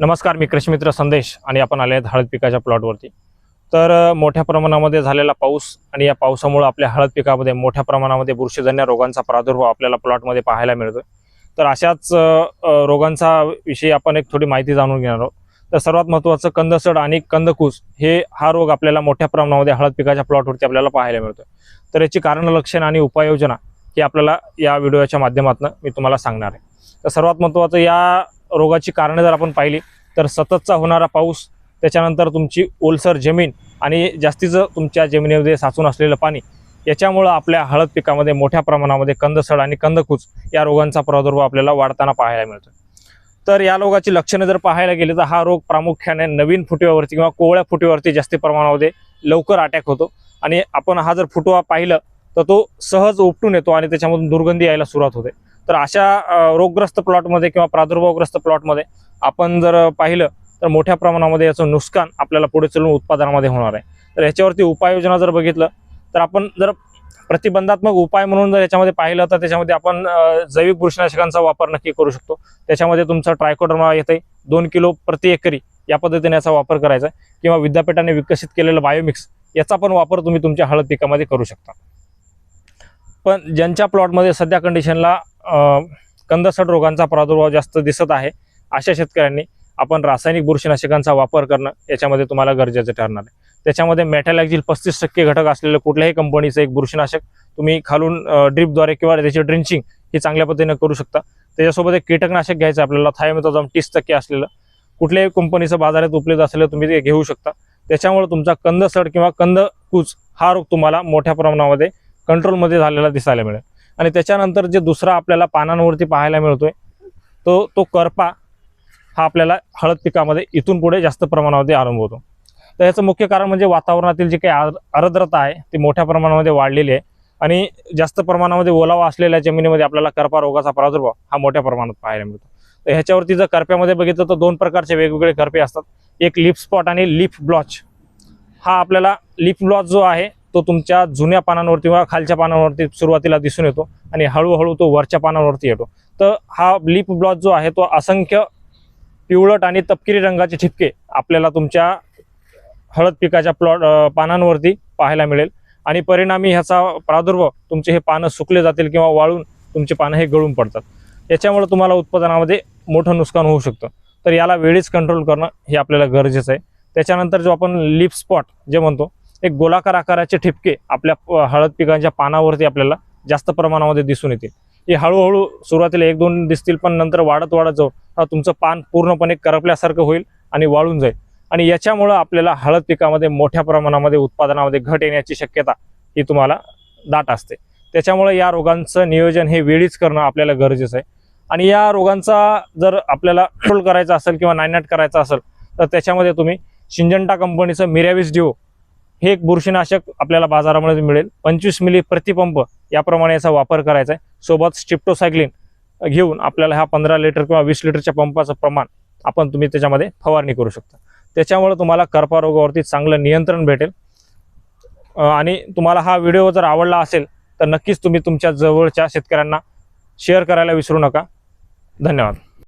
नमस्कार मी कृषीमित्र संदेश आणि आपण आले आहेत हळद पिकाच्या प्लॉटवरती. तर मोठ्या प्रमाणामध्ये झालेला पाऊस आणि या पावसामुळे आपल्या हळद पिकामध्ये मोठ्या प्रमाणामध्ये बुरशीजन्य रोगांचा प्रादुर्भाव आपल्याला प्लॉटमध्ये पाहायला मिळतोय. तर अशाच रोगांचा विषयी आपण एक थोडी माहिती जाणून घेणार आहोत. तर सर्वात महत्त्वाचं कंदसड आणि कंदकूस हे हा रोग आपल्याला मोठ्या प्रमाणामध्ये हळद पिकाच्या प्लॉटवरती आपल्याला पाहायला मिळतो तर याची कारण लक्षण आणि उपाययोजना ही आपल्याला या व्हिडिओच्या माध्यमातून मी तुम्हाला सांगणार आहे. तर सर्वात महत्त्वाचं या रोगाची कारणे जर आपण पाहिली तर सततचा होणारा पाऊस त्याच्यानंतर तुमची ओलसर जमीन आणि जास्तीचं तुमच्या जमिनीमध्ये साचून असलेलं पाणी याच्यामुळं आपल्या हळद पिकामध्ये मोठ्या प्रमाणामध्ये कंदसड आणि कंदकूच या रोगांचा प्रादुर्भाव आपल्याला वाढताना पाहायला मिळतो तर या रोगाची लक्षणे जर पाहायला गेली तर हा रोग प्रामुख्याने नवीन फुटव्यावरती किंवा कोवळ्या फुटव्यावरती जास्ती प्रमाणामध्ये लवकर अटॅक होतो. आणि आपण हा जर फुटवा पाहिलं तर तो सहज उपटून येतो आणि त्याच्यामधून दुर्गंधी यायला सुरुवात होते. तर अशा रोगग्रस्त प्लॉटमध्ये किंवा प्रादुर्भावग्रस्त प्लॉटमध्ये आपण जर पाहिलं तर मोठ्या प्रमाणामध्ये याचं नुकसान आपल्याला पुढे चलून उत्पादनामध्ये होणार आहे. तर याच्यावरती उपाययोजना जर बघितलं तर आपण जर प्रतिबंधात्मक उपाय म्हणून जर याच्यामध्ये पाहिलं तर त्याच्यामध्ये आपण जैविक बुरशीनाशकांचा वापर नक्की करू शकतो. त्याच्यामध्ये तुमचा ट्रायकोडर्मा येते दोन किलो प्रति एकरी या पद्धतीने याचा वापर करायचा आहे. किंवा विद्यापीठाने विकसित केलेलं बायोमिक्स याचा पण वापर तुम्ही तुमच्या हळद पिकामध्ये करू शकता. पण ज्यांच्या प्लॉटमध्ये सध्या कंडिशनला कंदसट कंदसड रोगांचा प्रादुर्भाव जास्त दिसत आहे अशा शेतकऱ्यांनी आपण रासायनिक बुरशीनाशकांचा वापर करणं याच्यामध्ये तुम्हाला गरजेचं ठरणार आहे. त्याच्यामध्ये मेटॅलॅक्झिल पस्तीस टक्के घटक असलेलं कुठल्याही कंपनीचं एक बुरशीनाशक तुम्ही खालून ड्रीपद्वारे किंवा त्याची ड्रिंचिंग ही चांगल्या पद्धतीने करू शकता. त्याच्यासोबत एक कीटकनाशक घ्यायचं आपल्याला थायमेथोझाम तीस टक्के असलेलं. कुठल्याही कंपनीचं बाजारात उपलब्ध असलेलं तुम्ही ते घेऊ शकता. त्याच्यामुळे तुमचा कंदसड किंवा कंद कूच हा रोग तुम्हाला मोठ्या प्रमाणामध्ये कंट्रोलमध्ये झालेला दिसायला मिळेल. आणि त्याच्यानंतर जे दुसरा आपल्याला पानांवरती पाहायला मिळतोय तो तो करपा हा आपल्याला हळद पिकामध्ये इथून पुढे जास्त प्रमाणामध्ये आरंभ होतो. तर याचं मुख्य कारण म्हणजे वातावरणातील जी काही आर्द्रता आहे ती मोठ्या प्रमाणामध्ये वाढलेली आहे. आणि जास्त प्रमाणामध्ये ओलावा असलेल्या जमिनीमध्ये आपल्याला करपा रोगाचा प्रादुर्भाव हा मोठ्या प्रमाणात पाहायला मिळतो. तर ह्याच्यावरती जर करप्यामध्ये बघितलं तर दोन प्रकारचे वेगवेगळे करपे असतात. एक लिप स्पॉट आणि लिप ब्लॉच. हा आपल्याला लिप ब्लॉच जो आहे तो तुमच्या जुन्या पानांवरती किंवा खालच्या पानांवरती सुरुवातीला दिसून येतो आणि हळूहळू तो वरच्या पानांवरती येतो. तर हा लिप ब्लॉज जो आहे तो असंख्य पिवळट आणि तपकिरी रंगाचे ठिपके आपल्याला तुमच्या हळद पिकाच्या प्लॉट पानांवरती पाहायला मिळेल. आणि परिणामी ह्याचा प्रादुर्भाव तुमचे हे पानं सुकले जातील किंवा वाळून तुमचे पानं हे गळून पडतात. याच्यामुळे तुम्हाला उत्पादनामध्ये मोठं नुकसान होऊ शकतं. तर याला वेळीच कंट्रोल करणं हे आपल्याला गरजेचं आहे. त्याच्यानंतर जो आपण लिप स्पॉट जे म्हणतो एक गोलाकार आकाराचे ठिपके आपल्या हळद पिकांच्या पानावरती आपल्याला जास्त प्रमाणामध्ये दिसून येतील. हे हळूहळू सुरुवातीला एक दोन दिसतील पण नंतर वाढत वाढत जाऊन हा तुमचं पान पूर्णपणे करपल्यासारखं होईल आणि वाळून जाईल. आणि याच्यामुळं आपल्याला हळद पिकामध्ये मोठ्या प्रमाणामध्ये उत्पादनामध्ये घट येण्याची शक्यता ही तुम्हाला दाट असते. त्याच्यामुळे या रोगांचं नियोजन हे वेळीच करणं आपल्याला गरजेचं आहे. आणि या रोगांचा जर आपल्याला कंट्रोल करायचा असेल किंवा नायनाट करायचा असेल तर त्याच्यामध्ये तुम्ही शिंजंटा कंपनीचं मिरॅविस डिओ हे एक बुरशीनाशक आपल्याला बाजारामध्ये मिळेल. पंचवीस मिली प्रतिपंप याप्रमाणे याचा वापर करायचा आहे. सोबत स्टिप्टोसायक्लिन घेऊन आपल्याला हा पंधरा लिटर किंवा वीस लिटरच्या पंपाचं प्रमाण आपण तुम्ही त्याच्यामध्ये फवारणी करू शकता. त्याच्यामुळे तुम्हाला कर्परोगावरती चांगलं नियंत्रण भेटेल. आणि तुम्हाला हा व्हिडिओ जर आवडला असेल तर नक्कीच तुम्ही तुमच्या जवळच्या शेतकऱ्यांना शेअर करायला विसरू नका. धन्यवाद.